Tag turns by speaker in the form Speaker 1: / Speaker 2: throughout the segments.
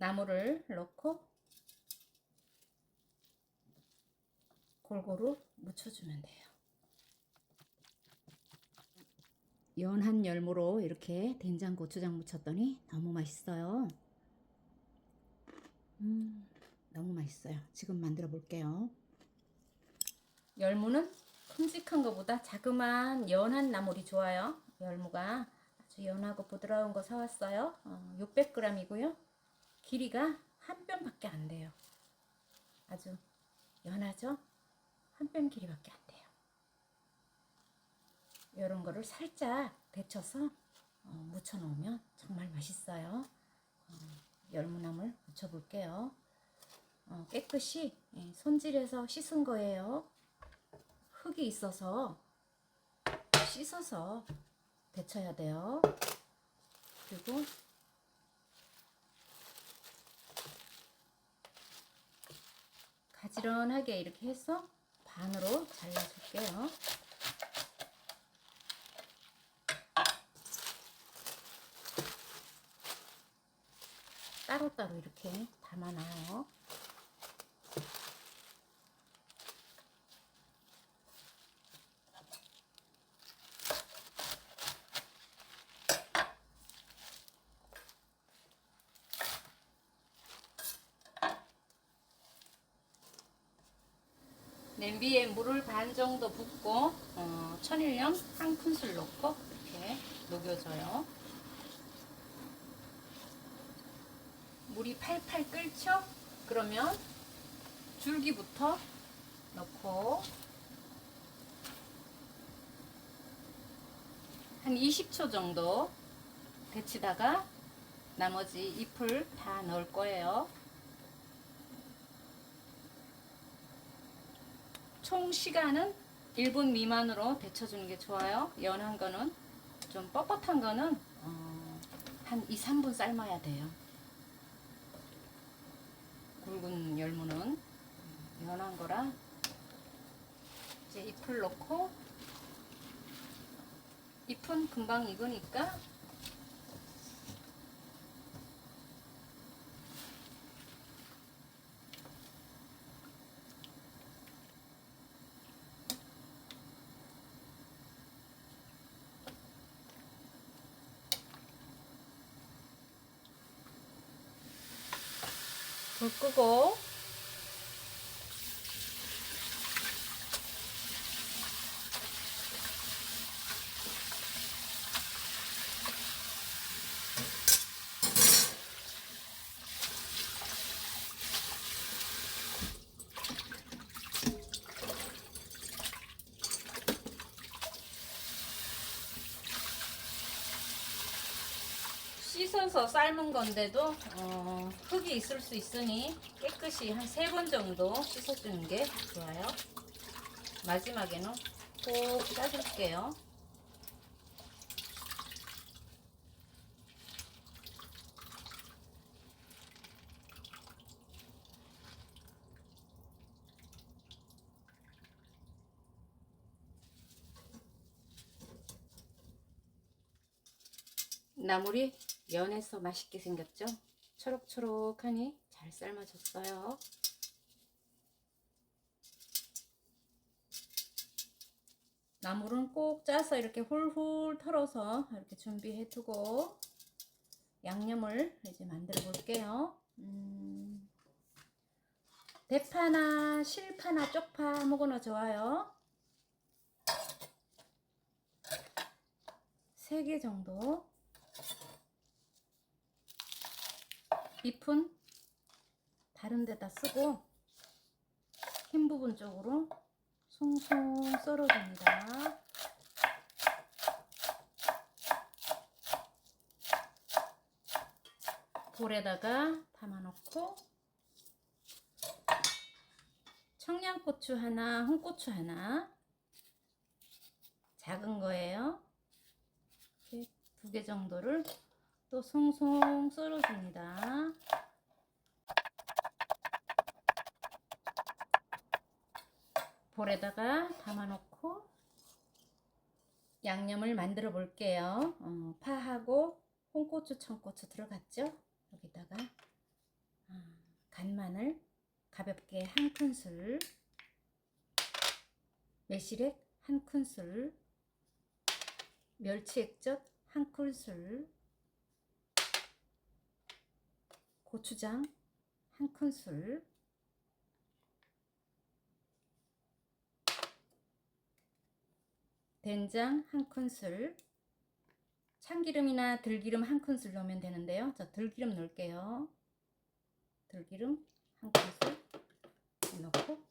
Speaker 1: 나무를 넣고 골고루 묻혀주면 돼요. 연한 열무로 이렇게 된장 고추장 묻혔더니 너무 맛있어요. 음, 너무 맛있어요. 지금 만들어 볼게요. 열무는 큼직한 것보다 자그마한 연한 나물이 좋아요. 열무가 아주 연하고 부드러운 거 사왔어요. 어, 600g이고요. 길이가 한 뼘밖에 안 돼요. 아주 연하죠? 한 뼘 길이밖에 안 돼요. 이런 거를 살짝 데쳐서 어, 묻혀 놓으면 정말 맛있어요. 어, 열무나물 묻혀 볼게요. 어, 깨끗이 예, 손질해서 씻은 거예요. 흙이 있어서 씻어서 데쳐야 돼요. 그리고 가지런하게 이렇게 해서 반으로 잘라줄게요. 따로따로 이렇게 담아놔요. 냄비에 물을 반 정도 붓고 어, 천일염 한 큰술 넣고 이렇게 녹여줘요. 물이 팔팔 끓죠? 그러면 줄기부터 넣고 한 20초 정도 데치다가 나머지 잎을 다 넣을 거예요. 총 시간은 1분 미만으로 데쳐주는 게 좋아요. 연한 거는 좀 뻣뻣한 거는 어, 한 2, 3분 삶아야 돼요. 굵은 열무는 연한 거라 이제 잎을 넣고 잎은 금방 익으니까 불 끄고 씻어서 삶은 건데도 어, 흙이 있을 수 있으니 깨끗이 한 세 번 정도 씻어주는 게 좋아요. 마지막에는 꼭 짜줄게요. 나물이 연해서 맛있게 생겼죠? 초록초록하니 잘 삶아졌어요. 나물은 꼭 짜서 이렇게 훌훌 털어서 이렇게 준비해 두고 양념을 이제 만들어 볼게요. 음, 대파나 실파나 쪽파 아무거나 좋아요. 3개 정도 잎은 다른 데다 쓰고 흰 부분 쪽으로 송송 썰어줍니다. 볼에다가 담아놓고 청양고추 하나, 홍고추 하나 작은 거예요. 이렇게 두 개 정도를 또 송송 썰어줍니다. 볼에다가 담아놓고 양념을 만들어 볼게요. 어, 파하고 홍고추, 청고추 들어갔죠? 여기다가 아, 간마늘 가볍게 한 큰술, 매실액 한 큰술, 멸치 액젓 한 큰술, 고추장 한 큰술, 된장 한 큰술, 참기름이나 들기름 한 큰술 넣으면 되는데요. 저 들기름 넣을게요. 들기름 한 큰술 넣고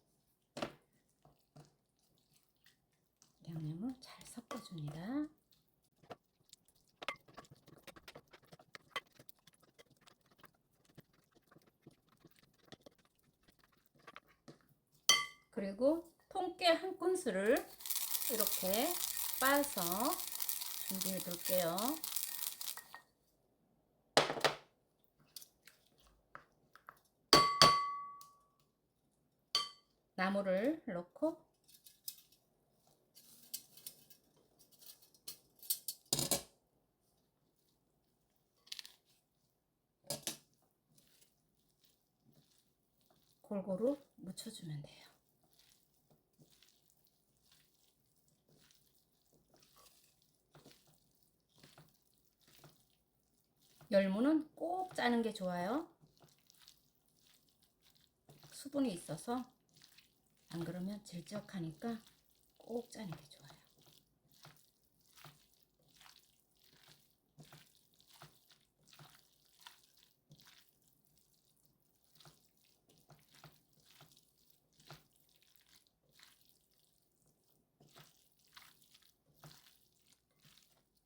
Speaker 1: 양념을 잘 섞어줍니다. 그리고 통깨 한 큰술을 이렇게 빻아서 준비해 둘게요. 나물을 넣고 골고루 묻혀주면 돼요. 열무는 꼭 짜는 게 좋아요. 수분이 있어서 안 그러면 질적하니까 꼭 짜는 게 좋아요.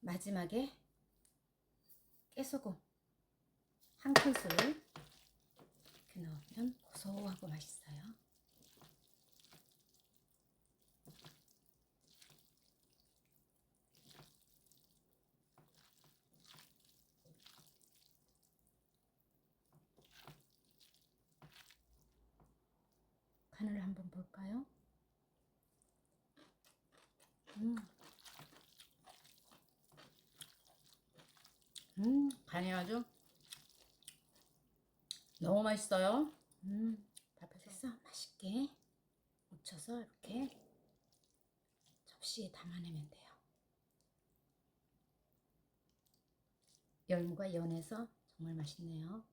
Speaker 1: 마지막에 깨소금 한 큰술 이렇게 넣으면 고소하고 맛있어요. 간을 한번 볼까요? 음. 음, 간이 아주 너무 맛있어요. 음, 밥에서 맛있게 묻혀서 이렇게 접시에 담아내면 돼요. 열무가 연해서 정말 맛있네요.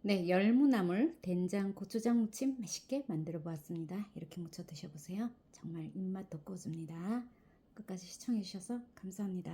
Speaker 1: 네, 열무나물 된장 고추장 무침 맛있게 만들어 보았습니다. 이렇게 무쳐 드셔보세요. 정말 입맛 돋궈줍니다. 끝까지 시청해 주셔서 감사합니다.